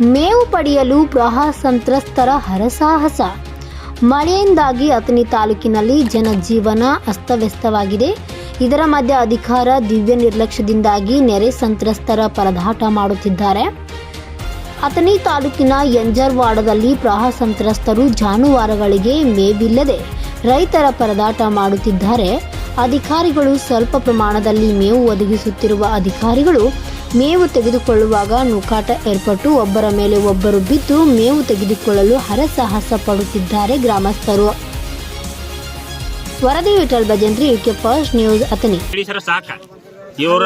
ಮೇವು ಪಡೆಯಲು ಪ್ರವಾಹ ಸಂತ್ರಸ್ತರ ಹರಸಾಹಸ. ಮಳೆಯಿಂದಾಗಿ ಅಥಣಿ ತಾಲೂಕಿನಲ್ಲಿ ಜನಜೀವನ ಅಸ್ತವ್ಯಸ್ತವಾಗಿದೆ. ಇದರ ಮಧ್ಯೆ ಅಧಿಕಾರ ದಿವ್ಯ ನಿರ್ಲಕ್ಷ್ಯದಿಂದಾಗಿ ನೆರೆ ಸಂತ್ರಸ್ತರ ಪರದಾಟ ಮಾಡುತ್ತಿದ್ದಾರೆ. ಅಥಣಿ ತಾಲೂಕಿನ ಎಂಜರ್ವಾಡದಲ್ಲಿ ಪ್ರವಾಹ ಸಂತ್ರಸ್ತರು ಜಾನುವಾರುಗಳಿಗೆ ಮೇವಿಲ್ಲದೆ ರೈತರ ಪರದಾಟ ಮಾಡುತ್ತಿದ್ದಾರೆ. ಅಧಿಕಾರಿಗಳು ಸ್ವಲ್ಪ ಪ್ರಮಾಣದಲ್ಲಿ ಮೇವು ಒದಗಿಸುತ್ತಿರುವ ಅಧಿಕಾರಿಗಳು ಮೇವು ತೆಗೆದುಕೊಳ್ಳುವಾಗ ನೂಕಾಟ ಏರ್ಪಟ್ಟು ಒಬ್ಬರ ಮೇಲೆ ಒಬ್ಬರು ಬಿದ್ದು ಮೇವು ತೆಗೆದುಕೊಳ್ಳಲು ಹರಸಾಹಸ ಪಡುತ್ತಿದ್ದಾರೆ ಗ್ರಾಮಸ್ಥರು. ವರದಿ Vithal Bhajantri, UK first news Athani ಸಾಕ. ಇವ್ರ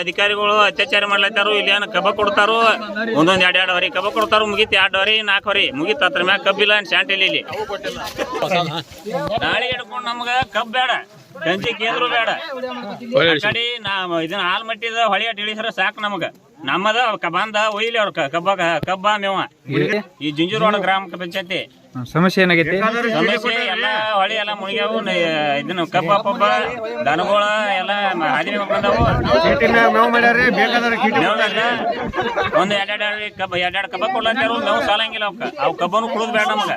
ಅಧಿಕಾರಿಗಳು ಅತ್ಯಾಚಾರ ಮಾಡ್ಲತ್ತಾರು, ಇಲ್ಲಿ ಏನು ಕಬ್ಬ ಕೊಡ್ತಾರೋ, ಒಂದೊಂದ್ ಎರಡ್ ಎರಡು ಹೊರಿ ಕಬ್ಬ ಕೊಡ್ತಾರೋ, ಮುಗಿತು ಎರಡು ಹೊರಿ ನಾಲ್ಕು ಹೊರಿ, ಮುಗಿತ್ ಅದ್ರ ಮ್ಯಾಗ ಕಬ್ಬಿಲ್ಲ ಶಾಂಟಿಲಿ ಇಲ್ಲಿ. ನಾಳೆ ಹಿಡ್ಕೊಂಡು ನಮ್ಗ ಕಬ್ಬ ಬೇಡ. ಗಂಜಿ ಕೇಂದ್ರ ಬೇಡ. ನಾ ಇದನ್ನ ಹಾಲ್ ಮಟ್ಟಿದ ಹೊಳೆಯ ತಿಳಿಸ್ರ ಸಾಕು ಸಾಕ್ ನಮಗ. ನಮ್ಮದ ಬಂದ ಒಯ್ಲಿ ಅವ್ರ ಕಬ್ಬ ಕಬ್ಬ ಮೇವ. ಈ ಜುಂಜುರೋಡ ಗ್ರಾಮ ಪಂಚಾಯತಿ. ಸಮಸ್ಯೆ ಏನಾಗೈತಿ? ಸಮಸ್ಯೆ ಎಲ್ಲ ಹೊಳಿ ಎಲ್ಲ ಮುಳುಗ್ಯಾವು ಇದನ್ನು ಕಬ್ಬ ಪಬ್ಬ ದನಗೋಳ ಎಲ್ಲ ಹಾದಿ ಒಂದು ಬಂದಾವು. ಒಂದ್ ಎರಡೆರಡು ಕಬ್ಬ ಎರಡೆರಡು ಕಬ್ಬ ಕೊಡ್ಲಾತ್ತಾರು ನಾವು ಸಾಲಂಗಿಲ್ಲ ಅವಕ್ಕ ಅವ್ ಕಬ್ಬನು ಕುಡಿದ್ ಬೇಡ ನಮಗ.